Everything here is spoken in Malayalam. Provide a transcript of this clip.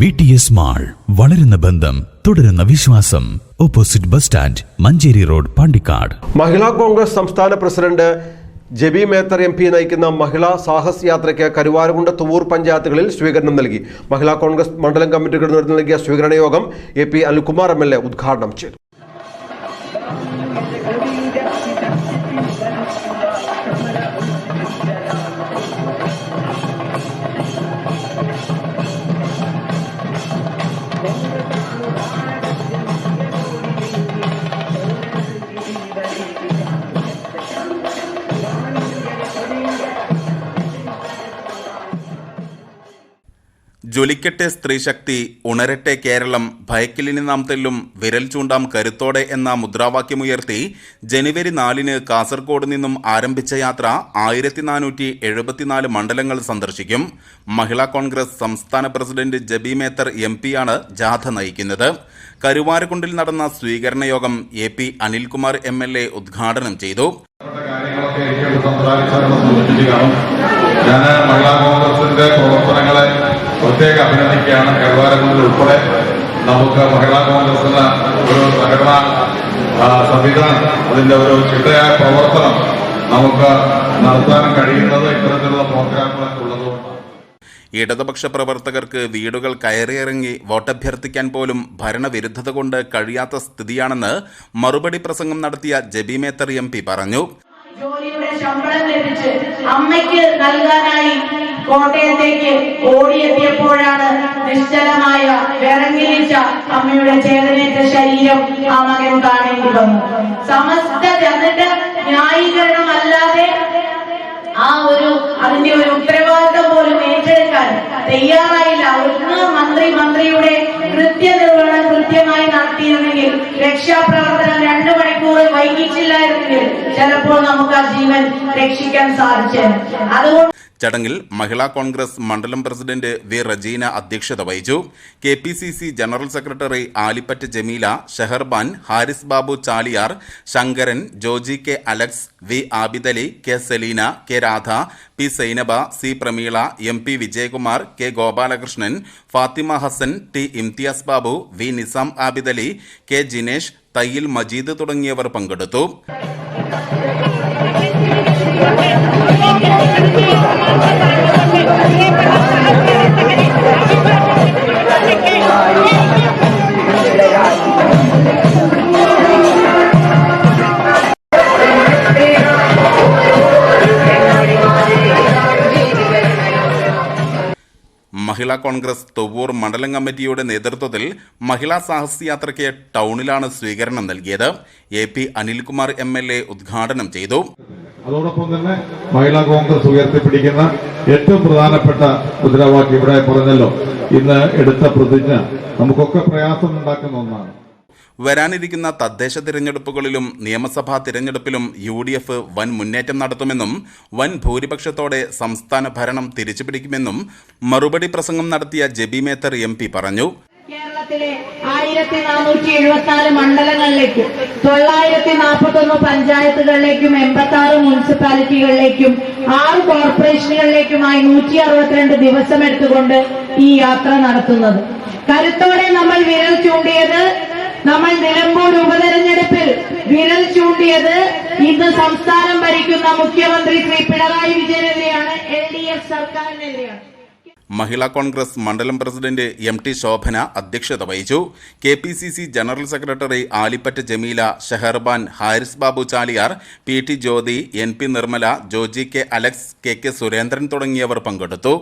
വി ടി എസ് മാൾ വളരുന്ന ബന്ധം തുടരുന്ന വിശ്വാസം. Opposite bus stand Mancheri road Pandikkad. Mahila Congress സംസ്ഥാന president Jebi Mather M P നയിക്കുന്ന മഹിളാ സാഹസ് യാത്രയ്ക്ക് കരുവാരകുണ്ട് തുവൂർ പഞ്ചായത്തുകളിൽ സ്വീകരണം നൽകി. മഹിളാ കോൺഗ്രസ് മണ്ഡലം കമ്മിറ്റികൾ നൽകിയ സ്വീകരണ യോഗം A P Anilkumar M L A ഉദ്ഘാടനം ചെയ്തു. ജ്വലിക്കട്ടെ സ്ത്രീശക്തി ഉണരട്ടെ കേരളം ഭയക്കിലിന് നാം തെല്ലും വിരൽ ചൂണ്ടാം കരുത്തോടെ എന്ന മുദ്രാവാക്യമുയർത്തി ജനുവരി നാലിന് കാസർഗോഡ് നിന്നും ആരംഭിച്ച യാത്ര ആയിരത്തി നാനൂറ്റി എഴുപത്തിനാല് മണ്ഡലങ്ങൾ സന്ദർശിക്കും. മഹിളാ കോൺഗ്രസ് സംസ്ഥാന പ്രസിഡന്റ് ജബി മേത്തർ എം പിയാണ് ജാഥ നയിക്കുന്നത്. കരുവാരക്കുണ്ടിൽ നടന്ന സ്വീകരണ യോഗം A P Anilkumar M L A ഉദ്ഘാടനം ചെയ്തു. ഞാൻ മഹിളാ കോൺഗ്രസിന്റെ പ്രവർത്തനങ്ങളെ പ്രത്യേക അഭിനന്ദിക്കുകയാണ് കരുവാരക്കുണ്ടിൽ ഉൾപ്പെടെ നമുക്ക് മഹിളാ കോൺഗ്രസിന് ഒരു സംഘടനാ സംവിധാനം അതിന്റെ ഒരു ചിട്ടയായ പ്രവർത്തനം നമുക്ക് നടത്താൻ കഴിയുന്നത് ഇത്തരത്തിലുള്ള പ്രോഗ്രാമുകളൊക്കെ ഉള്ളതുകൊണ്ടാണ്. ഇടതുപക്ഷ പ്രവർത്തകർക്ക് വീടുകൾ കയറിയിറങ്ങി വോട്ടഭ്യർത്ഥിക്കാൻ പോലും ഭരണവിരുദ്ധത കൊണ്ട് കഴിയാത്ത സ്ഥിതിയാണെന്ന് മറുപടി പ്രസംഗം നടത്തിയ ജബി മേത്തറി എം പി പറഞ്ഞു. ജോലിയുടെ ശമ്പളം ലഭിച്ച് അമ്മയ്ക്ക് നൽകാനായി കോട്ടയത്തേക്ക് ഓടിയെത്തിയപ്പോഴാണ് നിശ്ചലമായ വിറങ്ങിലിച്ച അമ്മയുടെ ചേതനേറ്റ ശരീരം ആ മകൻ കാണേണ്ടി വന്നു. സമസ്ത എന്നിട്ട് ന്യായീകരണമല്ലാതെ ആ ഒരു അതിന്റെ ഒരു ഉത്തരവാദിത്തം പോലും ഏറ്റെടുക്കാൻ തയ്യാറായില്ല. ഒന്ന് മന്ത്രി മന്ത്രിയുടെ കൃത്യനിർവഹണം കൃത്യമായി നടത്തിയിരുന്നെങ്കിൽ രക്ഷാപ്രവർത്തനം രണ്ടു മണിക്കൂർ വൈകിച്ചില്ലായിരുന്നെങ്കിൽ ചിലപ്പോൾ നമുക്ക് ആ ജീവൻ രക്ഷിക്കാൻ സാധിച്ചു അതുകൊണ്ട് ചടങ്ങിൽ മഹിളാ കോൺഗ്രസ് മണ്ഡലം പ്രസിഡന്റ് വി റജീന അധ്യക്ഷത വഹിച്ചു. K P C C general secretary Alippatt Jameela Sheharban Haris Babu Chaliyar Sankaran Joji K Alex V Abidali K Seleena K Radha P Sainaba C Prameela M P Vijayakumar K Gopalakrishnan Fathima Hasan T Imthiyas Babu V Nisam Abidali K Jinesh Thayyil Majeed തുടങ്ങിയവർ പങ്കെടുത്തു. മഹിളാ കോൺഗ്രസ് തൊവ്വൂർ മണ്ഡലം കമ്മിറ്റിയുടെ നേതൃത്വത്തിൽ മഹിളാ സാഹസ് യാത്രയ്ക്ക് ടൗണിലാണ് സ്വീകരണം നൽകിയത്. A P Anilkumar M L A ഉദ്ഘാടനം ചെയ്തു. അതോടൊപ്പം തന്നെ മഹിളാ കോൺഗ്രസ് ഉയർത്തിപ്പിടിക്കുന്ന ഏറ്റവും പ്രധാനപ്പെട്ട മുദ്രാവാക്യം ഇവിടെ പറഞ്ഞല്ലോ. ഇന്ന് എടുത്ത പ്രതിജ്ഞ നമുക്കൊക്കെ പ്രയാസം ഉണ്ടാക്കുന്ന ഒന്നാണ്. വരാനിരിക്കുന്ന തദ്ദേശ തിരഞ്ഞെടുപ്പുകളിലും നിയമസഭാ തിരഞ്ഞെടുപ്പിലും യു ഡി എഫ് വൻ മുന്നേറ്റം നടത്തുമെന്നും വൻ ഭൂരിപക്ഷത്തോടെ സംസ്ഥാന ഭരണം തിരിച്ചുപിടിക്കുമെന്നും മറുപടി പ്രസംഗം നടത്തിയ ജെബി മേത്തർ എം പി പറഞ്ഞു. കേരളത്തിലെ ആയിരത്തി നാനൂറ്റി എഴുപത്തിനാല് മണ്ഡലങ്ങളിലേക്കും തൊള്ളായിരത്തി നാൽപ്പത്തി ഒന്ന് പഞ്ചായത്തുകളിലേക്കും എൺപത്തി ആറ് മുനിസിപ്പാലിറ്റികളിലേക്കും ആറ് കോർപ്പറേഷനുകളിലേക്കുമായി നൂറ്റി അറുപത്തിരണ്ട് ദിവസം എടുത്തുകൊണ്ട് ഈ യാത്ര നടത്തുന്നത്. കരുത്തോടെ നമ്മൾ വിരൽ ചൂണ്ടിയത് നമ്മൾ നിലമ്പൂർ ഉപതെരഞ്ഞെടുപ്പിൽ വിരൽ ചൂണ്ടിയത് ഇന്ന് സംസ്ഥാനം ഭരിക്കുന്ന മുഖ്യമന്ത്രി ശ്രീ പിണറായി വിജയനെതിരെയാണ് എൽ ഡി എഫ് സർക്കാരിനെതിരെയാണ്. മഹിളാ കോൺഗ്രസ് മണ്ഡലം പ്രസിഡന്റ് എം ടി ശോഭന അധ്യക്ഷത വഹിച്ചു. K P C C general secretary Alippatta Jameela Sheharban Haris Babu Chaliyar P T Jyothi N P Nirmala Joji K Alex K K Surendran തുടങ്ങിയവർ പങ്കെടുത്തു.